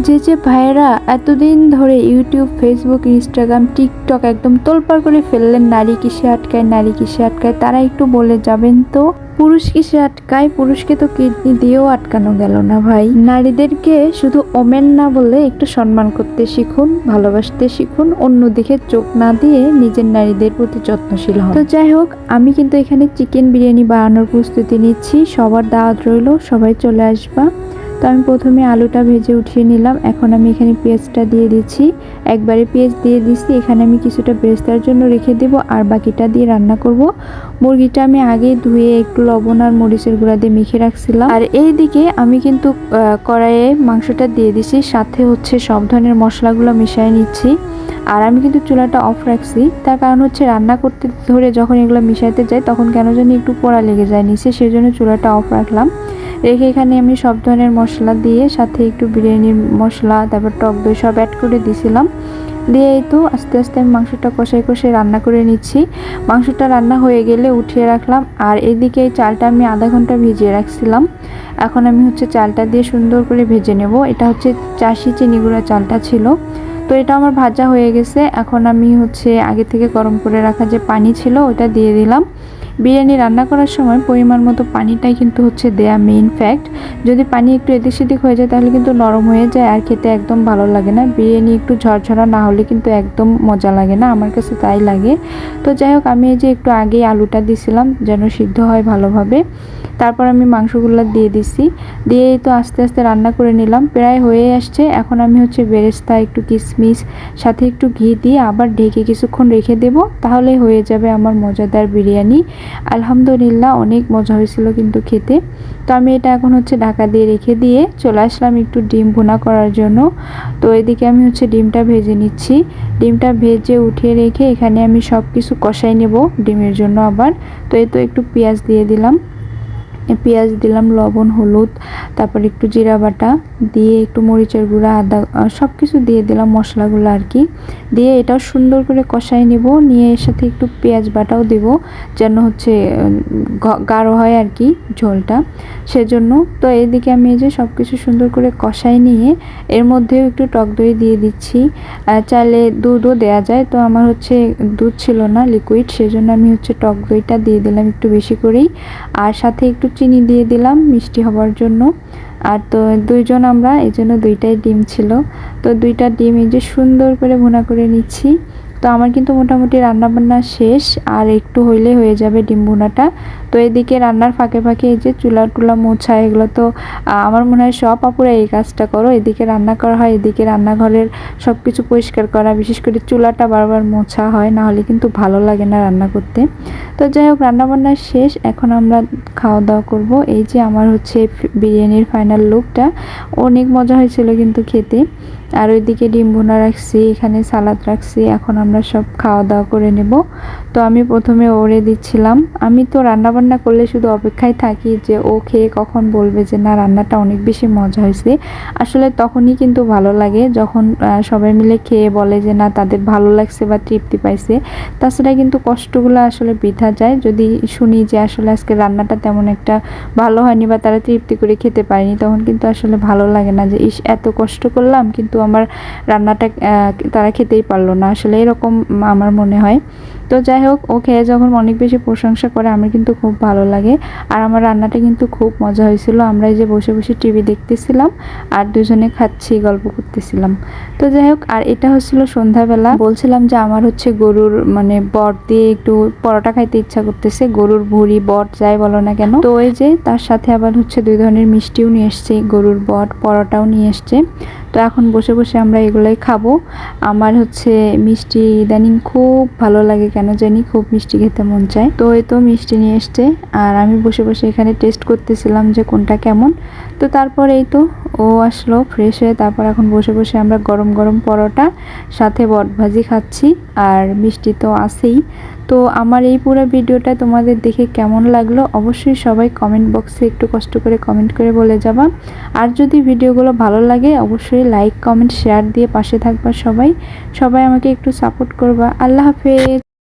যে যে ভাইয়েরা এতদিন ধরে ইউটিউব ফেসবুক ইনস্টাগ্রাম টিকটক একদম তোলপাড় করে ফেললেন নারী কিসে আটকায় নারী কিসে আটকায়, তারা একটু বলে যাবেন তো? পুরুষ কিসে আটকায়, পুরুষকে তো কিডনি দিয়েও আটকানো গেল না ভাই। নারীদেরকে শুধু ওমেন না বলে একটু সম্মান করতে শিখুন, ভালোবাসতে শিখুন, অন্যদিকে চোখ না দিয়ে নিজের নারীদের প্রতি যত্নশীল হন। তো যাই হোক, আমি কিন্তু এখানে চিকেন বিরিয়ানি বানানোর প্রস্তুতি নিচ্ছি, সবার দাওয়াত রইল, সবাই চলে আসবা। তো আমি প্রথমে আলুটা ভেজে উঠিয়ে নিলাম। এখন আমি এখানে পেঁয়াজটা দিয়ে দিচ্ছি। একবারে পেঁয়াজ দিয়ে দিচ্ছি। এখানে আমি কিছুটা বেরেস্তার জন্য রেখে দেবো আর বাকিটা দিয়ে রান্না করব। মুরগিটা আমি আগে ধুয়ে একটু লবণ আর মরিচের গুঁড়া দিয়ে মেখে রাখছিলাম। আর এই দিকে আমি কিন্তু কড়াইয়ে মাংসটা দিয়ে দিছি। সাথে হচ্ছে সব ধরনের মশলাগুলো মিশিয়ে নিচ্ছি। আর আমি কিন্তু চুলাটা অফ রাখছি। তার কারণ হচ্ছে রান্না করতে ধরে যখন এগুলো মিশাইতে যাই, তখন কেন জানি একটু পোড়া লেগে যায় নিচে। সেই জন্য চুলাটা অফ রাখলাম। রেখে এখানে আমি সব ধরনের মশলা দিয়ে সাথে একটু বিরিয়ানির মশলা, তারপর টক দই সব অ্যাড করে দিয়েছিলাম। দিয়ে এই তো আস্তে আস্তে আমি মাংসটা কষাই কষে রান্না করে নিচ্ছি। মাংসটা রান্না হয়ে গেলে উঠিয়ে রাখলাম আর এদিকে এই চালটা আমি আধা ঘণ্টা ভিজিয়ে রাখছিলাম। এখন আমি হচ্ছে চালটা দিয়ে সুন্দর করে ভেজে নেব। এটা হচ্ছে চাষি চিনি গুঁড়া চালটা ছিল। তো এটা আমার ভাজা হয়ে গেছে। এখন আমি হচ্ছে আগে থেকে গরম করে রাখা যে পানি ছিল ওটা দিয়ে দিলাম। বিরিয়ানি রান্না করার সময় পরিমাণ মতো পানিটাই কিন্তু হচ্ছে দেয়া মেইন ফ্যাক্ট যদি পানি একটু এদিক সেদিক হয়ে যায়, তাহলে কিন্তু নরম হয়ে যায় আর খেতে একদম ভালো লাগে না। বিরিয়ানি একটু ঝরঝরা না হলে কিন্তু একদম মজা লাগে না, আমার কাছে তাই লাগে। তো যাই হোক, আমি এই যে একটু আগেই আলুটা দিছিলাম যেন সিদ্ধ হয় ভালোভাবে। তারপর আমি মাংসগুলো দিয়ে দিছি। দিয়ে তো আস্তে আস্তে রান্না করে নিলাম, প্রায় হয়ে আসছে। এখন আমি হচ্ছে বেরেস্তা, একটু কিশমিশ সাথে একটু ঘি দিয়ে আবার ঢেকে কিছুক্ষণ রেখে দেব তাহলে হয়ে যাবে আমার মজাদার বিরিয়ানি। আলহামদুলিল্লাহ অনেক মজা হয়েছিল কিন্তু খেতে। তো আমি এটা এখন হচ্ছে ঢাকা দিয়ে রেখে দিয়ে চলে আসলাম একটু ডিম ভুনা করার জন্য। তো এদিকে আমি হচ্ছে ডিমটা ভেজে নিচ্ছি। ডিমটা ভেজে উঠিয়ে রেখে এখানে আমি সব কিছু কষাই নেব ডিমের জন্য আবার। তো এই তো একটু পেঁয়াজ দিয়ে দিলাম। পেঁয়াজ দিলাম, লবণ, হলুদ, তারপর একটু জিরা বাটা। দিয়ে একটু মরিচের গুঁড়া, আদা সব কিছু দিয়ে দিলাম মশলাগুলো আর কি। দিয়ে এটাও সুন্দর করে কষাই নেব, নিয়ে এর সাথে একটু পেঁয়াজ বাটাও দেব, যেন হচ্ছে গাঢ় হয় আর কি ঝোলটা। সেজন্য, তো এদিকে আমি এই যে সব কিছু সুন্দর করে কষাই নিয়ে এর মধ্যেও একটু টক দই দিয়ে দিচ্ছি। চাইলে দুধও দেওয়া যায়, তো আমার হচ্ছে দুধ ছিল না লিকুইড সেজন্য আমি হচ্ছে টক দইটা দিয়ে দিলাম একটু বেশি করেই। আর সাথে একটু চিনি দিয়ে দিলাম, মিষ্টি হবার জন্য। আর তো দুইজন আমরা, এই জন্য দুইটাই ডিম ছিল। তো দুইটা ডিম এই যে সুন্দর করে ভুনা করে নিচ্ছি। তো আমার কিন্তু মোটামুটি রান্নাবান্না শেষ, আর একটু হইলে হয়ে যাবে ডিম ভুনাটা। তো এদিকে রান্নার ফাঁকে ফাঁকে এই যে চুলা টুলা মোছা, এগুলো তো আমার মনে হয় সব আপুরা এই কাজটা করো। এদিকে রান্না করা হয়, এদিকে রান্নাঘরের সব কিছু পরিষ্কার করা। বিশেষ করে চুলাটা বারবার মোছা হয়, না হলে কিন্তু ভালো লাগে না রান্না করতে। তো যাই হোক, রান্নাবান্না শেষ, এখন আমরা খাওয়া দাওয়া করব। এই যে আমার হচ্ছে বিরিয়ানির ফাইনাল লুকটা অনেক মজা হয়েছিল কিন্তু খেতে। আর ওইদিকে ডিম ভুনা রাখছি, এখানে সালাদ রাখছি, এখন আমরা সব খাওয়া দাওয়া করে নেব। তো আমি প্রথমে ওরে দিচ্ছিলাম। আমি তো রান্না বান্না করলে শুধু অপেক্ষায় থাকি যে ও খেয়ে কখন বলবে যে, না, রান্নাটা অনেক বেশি মজা হয়েছে। আসলে তখনই কিন্তু ভালো লাগে যখন সবাই মিলে খেয়ে বলে যে, না, তাদের ভালো লাগছে বা তৃপ্তি পাইছে। তাছাড়া কিন্তু কষ্টগুলো আসলে বৃথা যায়। যদি শুনি যে আসলে আজকে রান্নাটা তেমন একটা ভালো হয়নি বা তারা তৃপ্তি করে খেতে পারেনি, তখন কিন্তু আসলে ভালো লাগে না যে, ইস, এত কষ্ট করলাম, কিন্তু আমার রান্নাটা তারা খেতেই পারল না। আসলে এরকম আমার মনে হয়। তো যাই হোক, ও খেয়ে যখন অনেক বেশি প্রশংসা করে, আমার কিন্তু খুব ভালো লাগে। আর আমার রান্নাটা কিন্তু খুব মজা হয়েছিল। আমরা এই যে বসে বসে টিভি দেখতেছিলাম আর দুজনে খাচ্ছি, গল্প করতেছিলাম। তো যাই হোক, আর এটা হচ্ছিল সন্ধ্যাবেলা। বলছিলাম যে আমার হচ্ছে গরুর মানে বট দিয়ে একটু পরোটা খাইতে ইচ্ছা করতেছে, গরুর ভুড়ি বট যাই বলো না কেন। তো ওই যে তার সাথে আবার হচ্ছে দুই ধরনের মিষ্টিও নিয়ে এসছে, গরুর বট পরোটাও নিয়ে এসছে। তো এখন বসে বসে আমরা এগুলোই খাব। আমার হচ্ছে মিষ্টি ইদানিং খুব ভালো লাগে কেন জানি খুব মিষ্টি খেতে মন চায়। তো এই তো মিষ্টি নিয়ে এসছে। আর আমি বসে বসে এখানে টেস্ট করতেছিলাম যে কোনটা কেমন। তো তারপর এই তো ও আসলো ফ্রেশ হয়ে তারপর এখন বসে বসে আমরা গরম গরম পরোটা, সাথে বট ভাজি খাচ্ছি। আর মিষ্টি তো আছেই। তো আমার এই পুরো ভিডিওটা তোমাদের দেখে কেমন লাগল অবশ্যই সবাই কমেন্ট বক্সে একটু কষ্ট করে কমেন্ট করে বলে যাবা। আর যদি ভিডিওগুলো ভালো লাগে অবশ্যই লাইক কমেন্ট শেয়ার দিয়ে পাশে থাকবা সবাই। সবাই আমাকে একটু সাপোর্ট করবা। আল্লাহ হাফেজ।